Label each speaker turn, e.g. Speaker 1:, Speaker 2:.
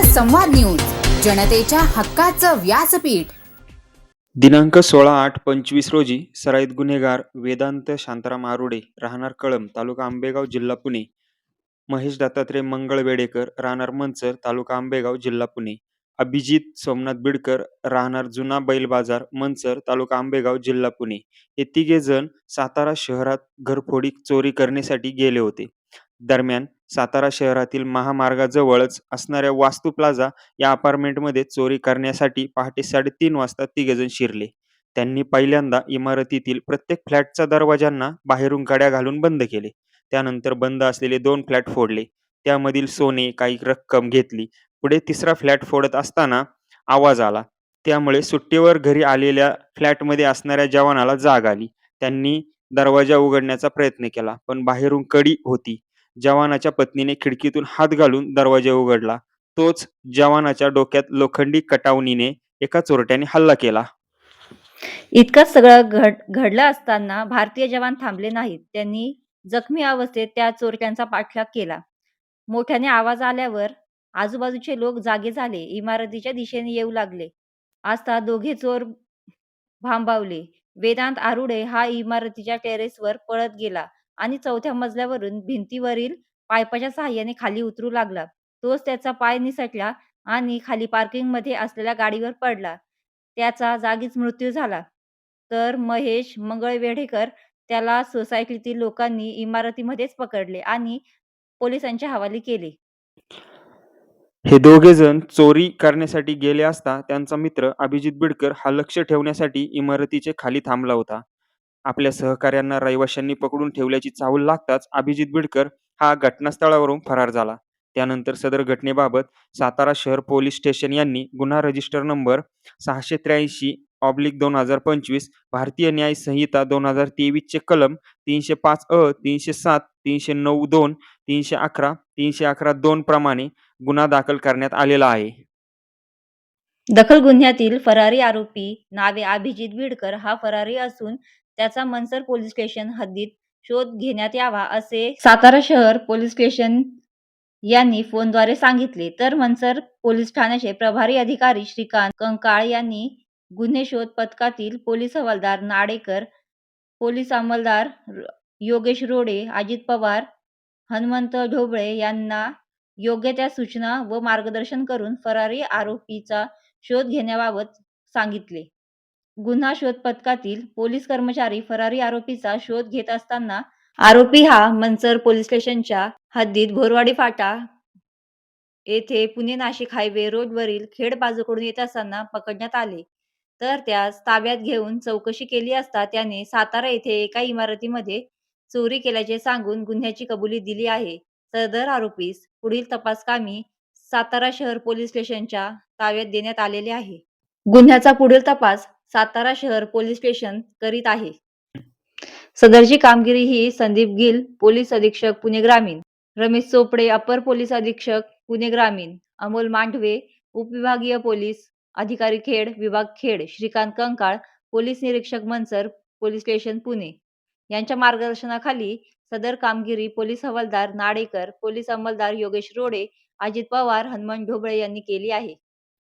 Speaker 1: संवाद न्यूज जनतेच्या हक्काचं व्यासपीठ.
Speaker 2: दिनांक सोळा आठ पंचवीस रोजी सराईत गुन्हेगार वेदांत शांताराम आरुडे राहणार कळंब तालुका आंबेगाव जिल्हा पुणे. महेश दत्तात्रय मंगळ वेडेकर राहणार मंचर तालुका आंबेगाव जिल्हा पुणे. अभिजित सोमनाथ बिडकर राहणार जुना बैल बाजार मंचर तालुका आंबेगाव जिल्हा पुणे. हे तिघे जण सातारा शहरात घरफोडी चोरी करण्यासाठी गेले होते. दरम्यान सातारा शहरातील महामार्गाजवळच असणाऱ्या वास्तू प्लाझा या अपार्टमेंटमध्ये चोरी करण्यासाठी पहाटे साडेतीन वाजता तिघेजण शिरले. त्यांनी पहिल्यांदा इमारतीतील प्रत्येक फ्लॅटच्या दरवाजांना बाहेरून कड्या घालून बंद केले. त्यानंतर बंद असलेले दोन फ्लॅट फोडले. त्यामधील सोने काही रक्कम घेतली. पुढे तिसरा फ्लॅट फोडत असताना आवाज आला. त्यामुळे सुट्टीवर घरी आलेल्या फ्लॅटमध्ये असणाऱ्या जवानाला जाग आली. त्यांनी दरवाजा उघडण्याचा प्रयत्न केला पण बाहेरून कडी होती. जवानाच्या पत्नीने खिडकीतून हात घालून दरवाजा उघडला. तोच जवानाच्या डोक्यात लोखंडी कटावणीने एका चोरट्याने हल्ला केला.
Speaker 3: इतकंच सगळं घड घडलं असताना भारतीय जवान थांबले नाहीत. त्यांनी जखमी अवस्थेत त्या चोरट्यांचा पाठलाग केला. मोठ्याने आवाज आल्यावर आजूबाजूचे लोक जागे झाले. इमारतीच्या दिशेने येऊ लागले. असता दोघे चोर भांबावले. वेदांत आरुडे हा इमारतीच्या टेरेसवर पळत गेला. आणि चौथ्या मजल्यावरून भिंतीवरील पायपाच्या सहाय्याने खाली उतरू लागला. तोच त्याचा पाय निसटला आणि खाली पार्किंगमध्ये असलेल्या गाडीवर पडला. त्याचा जागीच मृत्यू झाला. तर महेश मंगळवेढेकर त्याला सोसायटीतील लोकांनी इमारतीमध्येच पकडले आणि पोलिसांच्या हवाली केले.
Speaker 2: हे दोघे जण चोरी करण्यासाठी गेले असता त्यांचा मित्र अभिजित बिडकर हा लक्ष ठेवण्यासाठी इमारतीचे खाली थांबला होता. आपल्या सहकाऱ्यांना रहिवाशांनी पकडून ठेवल्याची चाहूल लागताच अभिजित बिडकर हा घटनास्थळावरून फरार झाला. त्यानंतर सदर घटनेबाबत सातारा शहर पोलीस स्टेशन यांनी गुन्हा रजिस्टर नंबर सहाशे त्र्याऐंशी ऑब्लिक दोन हजार पंचवीस भारतीय न्याय संहिता दोन हजार तेवीसचे कलम तीनशे पाच अ तीनशे सात तीनशे नऊ दोन तीनशे अकरा तीनशे अकरा दोन प्रमाणे गुन्हा दाखल करण्यात आलेला आहे.
Speaker 3: दखल गुन्ह्यातील फरारी आरोपी नावे अभिजित बिडकर हा फरारी असून त्याचा मनसर पोलीस स्टेशन हद्दीत शोध घेण्यात यावा असे सातारा शहर पोलीस स्टेशन यांनी फोनद्वारे सांगितले. तर मनसर पोलीस ठाण्याचे प्रभारी अधिकारी श्रीकांत कंकाळ यांनी गुन्हे शोध पथकातील पोलीस हवालदार नाडेकर पोलीस अंमलदार योगेश रोडे अजित पवार हनुमंत ढोबळे यांना योग्य त्या सूचना व मार्गदर्शन करून फरारी आरोपीचा शोध घेण्याबाबत सांगितले. गुन्हा शोध पथकातील पोलीस कर्मचारी फरारी आरोपीचा शोध घेत असताना आरोपी हा मनसर पोलीस स्टेशनच्या हद्दीत भोरवाडी फाटा येथे पुणे नाशिक हायवे रोडवरील खेड बाजूकडून येत असताना पकडण्यात आले. तर त्यास ताब्यात घेऊन चौकशी केली असता त्याने सातारा येथे एका इमारतीमध्ये चोरी केल्याचे सांगून गुन्ह्याची कबुली दिली आहे. सदर आरोपीस पुढील तपासकामी सातारा शहर पोलीस स्टेशनच्या ताब्यात देण्यात आलेले आहे. गुन्ह्याचा पुढील तपास सातारा शहर पोलीस स्टेशन करीत आहे. सदरची कामगिरी ही संदीप गिल पोलीस अधीक्षक पुणे ग्रामीण रमेश चोपडे अपर पोलीस अधीक्षक पुणे ग्रामीण अमोल मांडवे उपविभागीय पोलीस अधिकारी खेड विभाग खेड श्रीकांत कंकाळ पोलीस निरीक्षक मनसर पोलीस स्टेशन पुणे. यांच्या मार्गदर्शनाखाली सदर कामगिरी पोलीस हवालदार नाडेकर पोलीस अंमलदार योगेश रोडे अजित पवार हनुमान ढोबळे यांनी केली आहे.